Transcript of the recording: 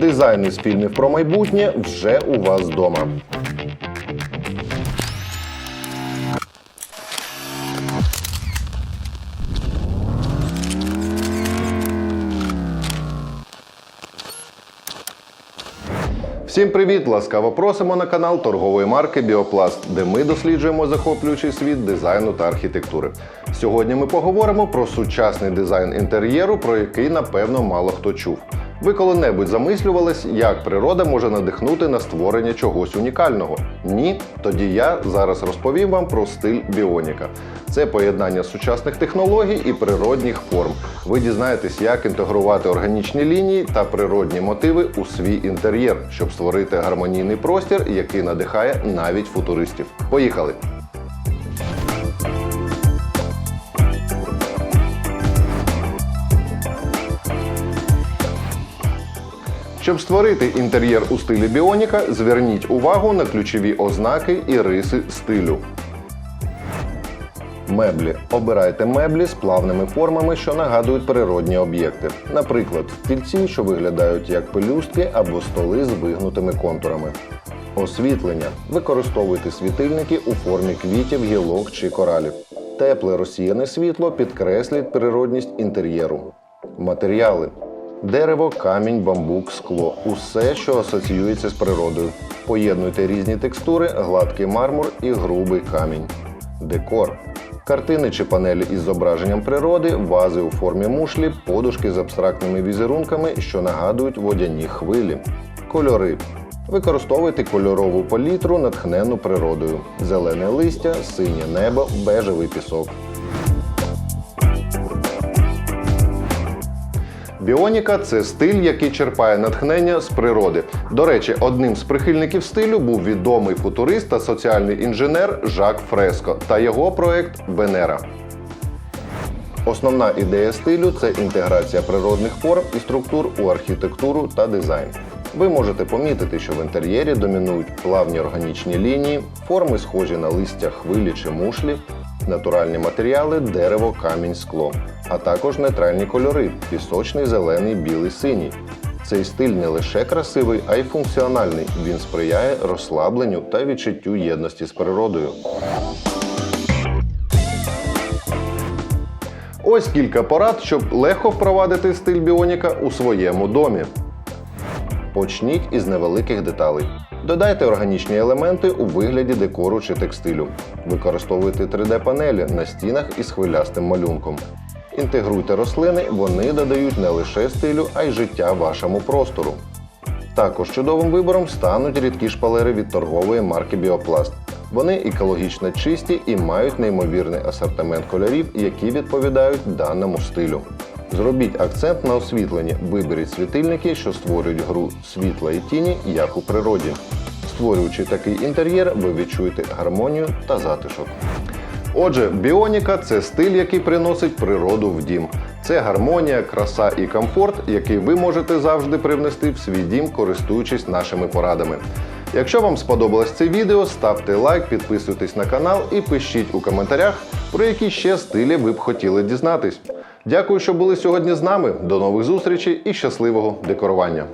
Дизайн із фільмів про майбутнє вже у вас вдома. Всім привіт! Ласкаво просимо на канал торгової марки Біопласт, де ми досліджуємо захоплюючий світ дизайну та архітектури. Сьогодні ми поговоримо про сучасний дизайн інтер'єру, про який напевно мало хто чув. Ви коли-небудь замислювались, як природа може надихнути на створення чогось унікального? Ні? Тоді я зараз розповім вам про стиль біоніка. Це поєднання сучасних технологій і природних форм. Ви дізнаєтесь, як інтегрувати органічні лінії та природні мотиви у свій інтер'єр, щоб створити гармонійний простір, який надихає навіть футуристів. Поїхали! Щоб створити інтер'єр у стилі біоніка, зверніть увагу на ключові ознаки і риси стилю. Меблі. Обирайте меблі з плавними формами, що нагадують природні об'єкти. Наприклад, стільці, що виглядають як пелюстки або столи з вигнутими контурами. Освітлення. Використовуйте світильники у формі квітів, гілок чи коралів. Тепле розсіяне світло підкреслить природність інтер'єру. Матеріали. Дерево, камінь, бамбук, скло усе, що асоціюється з природою. Поєднуйте різні текстури, гладкий мармур і грубий камінь. Декор. Картини чи панелі із зображенням природи, вази у формі мушлі, подушки з абстрактними візерунками, що нагадують водяні хвилі. Кольори. Використовуйте кольорову палітру, натхнену природою: зелене листя, синє небо, бежевий пісок. Біоніка це стиль, який черпає натхнення з природи. До речі, одним з прихильників стилю був відомий футурист та соціальний інженер Жак Фреско та його проект Венера. Основна ідея стилю це інтеграція природних форм і структур у архітектуру та дизайн. Ви можете помітити, що в інтер'єрі домінують плавні органічні лінії, форми схожі на листя хвилі чи мушлі, натуральні матеріали, дерево, камінь, скло, а також нейтральні кольори пісочний, зелений, білий, синій. Цей стиль не лише красивий, а й функціональний. Він сприяє розслабленню та відчуттю єдності з природою. Ось кілька порад, щоб легко впровадити стиль біоніка у своєму домі. Почніть із невеликих деталей. Додайте органічні елементи у вигляді декору чи текстилю. Використовуйте 3D-панелі на стінах із хвилястим малюнком. Інтегруйте рослини, вони додають не лише стилю, а й життя вашому простору. Також чудовим вибором стануть рідкі шпалери від торгової марки Біопласт. Вони екологічно чисті і мають неймовірний асортимент кольорів, які відповідають даному стилю. Зробіть акцент на освітленні, виберіть світильники, що створюють гру світла і тіні, як у природі. Створюючи такий інтер'єр, ви відчуєте гармонію та затишок. Отже, біоніка це стиль, який приносить природу в дім. Це гармонія, краса і комфорт, який ви можете завжди привнести в свій дім, користуючись нашими порадами. Якщо вам сподобалось це відео, ставте лайк, підписуйтесь на канал і пишіть у коментарях, про які ще стилі ви б хотіли дізнатись. Дякую, що були сьогодні з нами. До нових зустрічей і щасливого декорування!